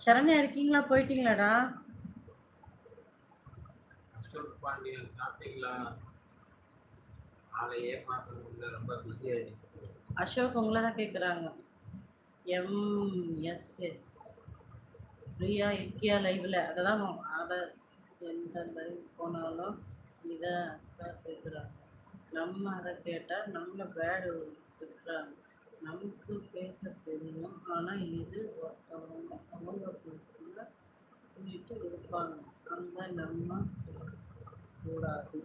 சரண்யா இருக்கீங்களா? போயிட்டீங்களாடா? அசோக் பாண்டியன் சாப்பிட்டீங்களா? ஆளையே பார்க்க முடியல ரொம்ப பிஸி ஆயிடுச்சு. அசோக் உங்களை தான் கேட்குறாங்க எம் எஸ் எஸ். பிரியா இருக்கியா லைவில் அதெல்லாம் அதை எந்த லைவ் போனாலும் இதை அக்கா கேட்குறாங்க நம்ம அதை கேட்டால் நம்ம பேடு திட்டுறாங்க நமக்கு பேச தெரியும் ஆனால் இது ஒருத்தவங்க அவங்க பேசுனா சொல்லிட்டு இருப்பாங்க அங்கே நம்ம கூடாது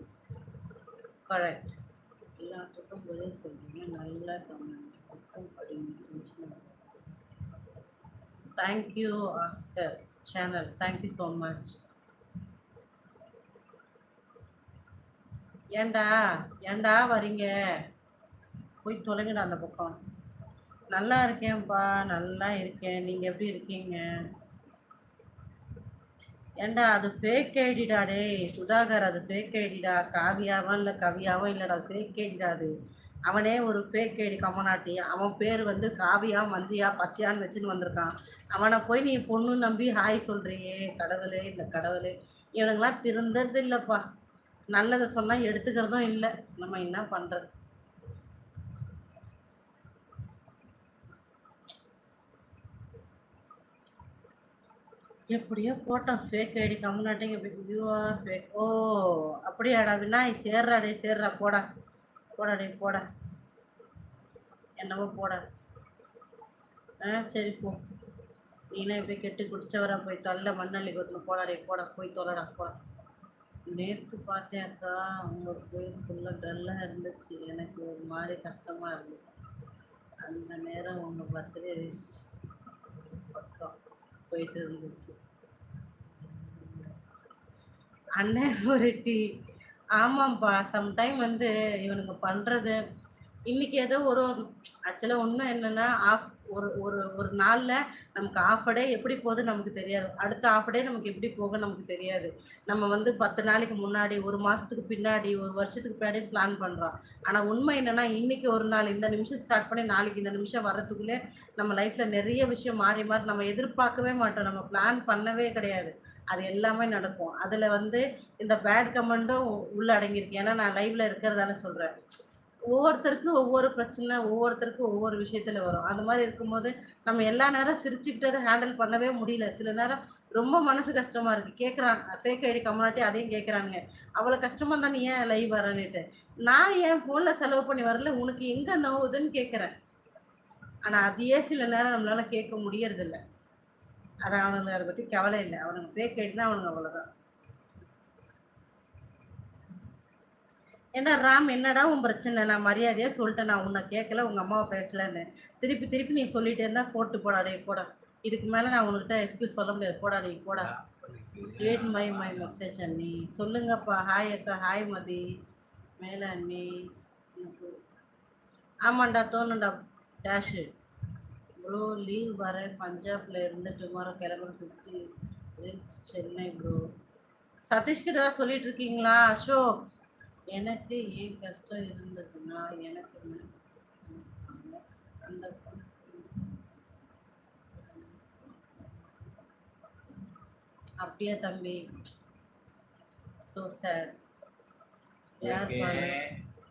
கரெக்ட் எல்லாத்துக்கும் பதில் சொல்றீங்க. நல்ல கமெண்ட் புக்கும் படிங்க. Thank you Oscar channel thank you so much ஏன்டா? ஏண்டா வரீங்க? போய் தொலைங்கடா அந்த பக்கம். நல்லா இருக்கேன்ப்பா நல்லா இருக்கேன். நீங்கள் எப்படி இருக்கீங்க? ஏண்டா அது ஃபேக் ஐடிடா டேய் சுதாகர் அது ஃபேக் ஐடிடா காவியாவும் இல்லை கவியாவும் இல்லைடா ஃபேக் ஐடிடா அது. அவனே ஒரு ஃபேக் ஐடி கம்மநாட்டி அவன் பேர் வந்து காவியா மந்தியா பச்சையான்னு வச்சுன்னு வந்திருக்கான். அவனை போய் நீ பொண்ணு நம்பி ஹாய் சொல்கிறியே கடவுளே இந்த கடவுளே. இவனுங்களாம் திருந்தது இல்லைப்பா நல்லதை சொன்னால் எடுத்துக்கிறதும் இல்லை. நம்ம என்ன பண்ணுறது எப்படியோ போட்டோம். ஃபேக் ஐடி கம்முனாட்டிங்க வியூவா ஃபேக் ஓ அப்படியாடா வினாய் சேர்றா டே சேர்றா போடா போடா டே போடா. என்னவோ போடா. ஆ சரி போ. நீனா போய் கெட்டு குடிச்சவரா போய் தள்ள மண்ணள்ளி கொட்டணும் போடா டே போடா போய் தொலைடா போடா நேற்று பார்த்தேன் அக்கா உங்கள் கோயிலுக்குள்ளே டல்லாக இருந்துச்சு. எனக்கு ஒரு மாதிரி கஷ்டமாக இருந்துச்சு. அந்த நேரம் உங்கள் பர்த்டே விஷ் பக்கம் போயிட்டு இருந்துச்சு. அண்ணன் ஒரு டீ ஆமாம்ப்பா சம்டைம் வந்து இவனுங்க பண்ணுறது இன்னைக்கு ஏதோ ஒரு ஆக்சுவலாக ஒன்றும் என்னென்னா ஆஃப் ஒரு ஒரு ஒரு நாளில் நமக்கு ஆஃப் டே எப்படி போகுது நமக்கு தெரியாது. அடுத்த ஆஃப் டே நமக்கு எப்படி போக நமக்கு தெரியாது. நம்ம வந்து பத்து நாளைக்கு முன்னாடி ஒரு மாதத்துக்கு பின்னாடி ஒரு வருஷத்துக்கு பின்னாடி பிளான் பண்ணுறோம் ஆனால் உண்மை என்னென்னா இன்னைக்கு ஒரு நாள் இந்த நிமிஷம் ஸ்டார்ட் பண்ணி நாளைக்கு இந்த நிமிஷம் வர்றதுக்குள்ளே நம்ம லைஃப்பில் நிறைய விஷயம் மாறி மாறி நம்ம எதிர்பார்க்கவே மாட்டோம். நம்ம பிளான் பண்ணவே கிடையாது. அது எல்லாமே நடக்கும். அதில் வந்து இந்த பேட் கமெண்ட்டும் உள்ள அடங்கியிருக்கு. ஏன்னா நான் லைவ்ல இருக்கிறதால சொல்கிறேன் ஒவ்வொருத்தருக்கும் ஒவ்வொரு பிரச்சனை ஒவ்வொருத்தருக்கும் ஒவ்வொரு விஷயத்துல வரும். அந்த மாதிரி இருக்கும்போது நம்ம எல்லா நேரம் சிரிச்சுக்கிட்டு அதை ஹேண்டில் பண்ணவே முடியல. சில நேரம் ரொம்ப மனசு கஷ்டமா இருக்கு. கேட்குறான் ஃபேக் ஐடி கம்யூனிட்டி அதையும் கேட்குறானுங்க அவ்வளோ கஷ்டமா தான் நீ ஏன் லைவ் வரேன்னுட்டு நான் என் ஃபோனில் செலவு பண்ணி வரல? உனக்கு எங்கே நோவுதுன்னு கேட்குறேன் ஆனால் அதையே சில நேரம் நம்மளால கேட்க முடியறதில்ல. அது அவனுங்களுக்கு அதை பற்றி கவலை இல்லை. அவனுங்க ஃபேக் ஐடினா அவனுங்க அவ்வளோதான் என்ன ராம் என்னடா உன் பிரச்சனை? நான் மரியாதையா சொல்லிட்டேன். நான் உன்னை கேட்கல உங்க அம்மாவை பேசலன்னு. திருப்பி திருப்பி நீ சொல்லிட்டே இருந்தா போட்டு போடாடே டேய் போடா. இதுக்கு மேல நான் உங்ககிட்ட எக்ஸ்கியூஸ் சொல்ல முடியாது. போடாடே டேய் போடா. மை மை மெசேஜ் அண்ணி. சொல்லுங்கப்பா. ஹாய் அக்கா. ஹாய் மதி. மேல அண்ணி. ஆமாண்டா தோணுண்டா. டேஷு ப்ரோ லீவ் வரேன். பஞ்சாப்ல இருந்து டுமாரோ கிளம்புற ஃபிஃப்டி சென்னை ப்ரோ சதீஷ்கிட்ட தான் சொல்லிட்டு இருக்கீங்களா? அசோக். எனக்கு ஏன் கஷ்டம் இருந்ததுன்னா எனக்கு அந்த அப்படியா தம்பி? ஸோ சார் யார்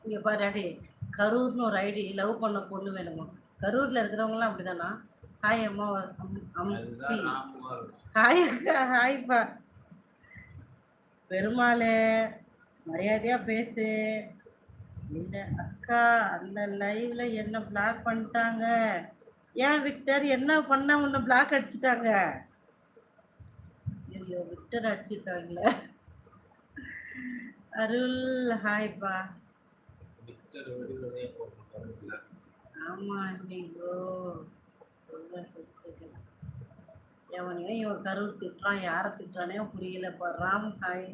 இங்க பாரு அடி கரூர்னு ஒரு ஐடி லவ் பண்ண பொண்ணு வேணுமா? கரூர்ல இருக்கிறவங்களாம் அப்படிதானா? ஹாய் அம்மா அம்- அம்சி ஹாய் ஹாய்ப்பா பெருமாளே. மரியாதையா பேசு. இல்ல அக்கா அந்த லைவ்ல என்ன பிளாக் பண்ணிட்டாங்க? ஏன் விக்டர் என்ன பண்ண உன்னை பிளாக் அடிச்சிட்டாங்க? ஐயோ விக்டர் அடிச்சிருக்காங்களே. அருள் ஹாய்ப்பா ஆமா நீங்கோ எவனையும் இவன் கரூர் திட்டுறான் யாரை திட்டுறானே புரியலப்பா ராம் ஹாய்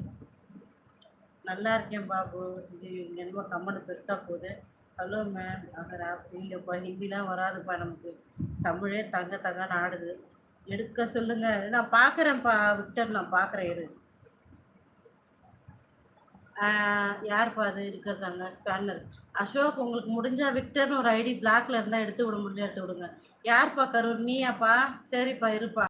நல்லா இருக்கேன் பாபு. இது இங்கே என்னமோ கம்மனு பெருசாக போகுது. ஹலோ மேம் அகர் ஆப் இல்லைப்பா ஹிந்திலாம் வராதுப்பா நமக்கு. தமிழே தங்க தங்கன்னு ஆடுது. எடுக்க சொல்லுங்க. நான் பார்க்குறேன்ப்பா விக்டர் நான் பார்க்குறேன் இரு. யார்ப்பா அது இருக்கிறதாங்க ஸ்பேனர் அசோக் உங்களுக்கு முடிஞ்சா விக்டர்னு ஒரு ஐடி பிளாக்ல இருந்தா எடுத்து விட முடிஞ்சா எடுத்து விடுங்க. யார்ப்பா கரூர்? நீயாப்பா? சரிப்பா இருப்பா.